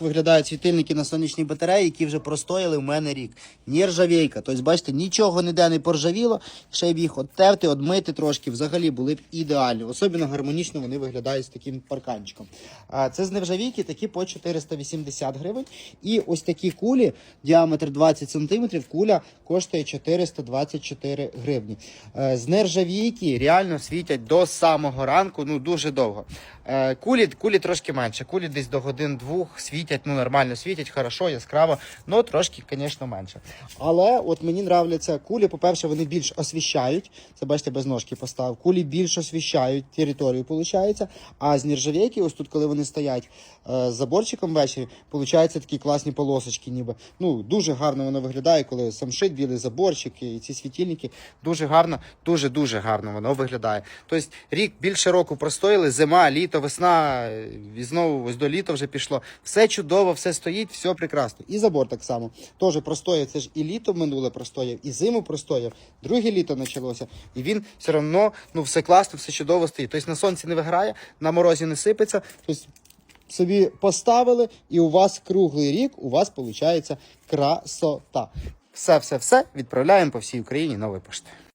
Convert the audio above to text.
Виглядають світильники на сонячній батареї, які вже простояли в мене рік. Нержавійка. Тобто, бачите, нічого ніде не поржавіло. Ще б їх оттерти, одмити трошки, взагалі були б ідеальні. Особливо гармонічно вони виглядають з таким парканчиком. А це з нержавійки такі по 480 гривень. І ось такі кулі, діаметр 20 см, куля коштує 424 гривні. Е, З нержавійки реально світять до самого ранку, ну дуже довго. Е, Кулі, кулі трошки менше. Кулі десь до годин-двох світять, ну нормально світять, хорошо, яскраво, ну трошки, звісно, менше. Але от мені нравляться кулі. По-перше, вони більш освіщають. Це бачите, без ножки постав. Кулі більш освіщають територію, виходить. А з нержавійки, ось тут, коли вони стоять е, з заборчиком ввечері, виходять такі класні полосочки, ніби. Ну, дуже гарно воно виглядає, коли самшит, білий заборчик і ці світильники. Дуже гарно, дуже-дуже гарно воно виглядає. Тобто рік більше року простоїли, зима, літо, весна, і знову ось до літа вже пішло. Все чудово, все стоїть, все прекрасно. І забор так само. Теж простояв, це ж і літо минуле простояв, і зиму простояв, друге літо почалося. І він все одно, ну, все класно, все чудово стоїть. Тобто на сонці не виграє, на морозі не сипеться. Тобто собі поставили, і у вас круглий рік, у вас виходить красота. Все, все, все відправляємо по всій Україні новою поштою.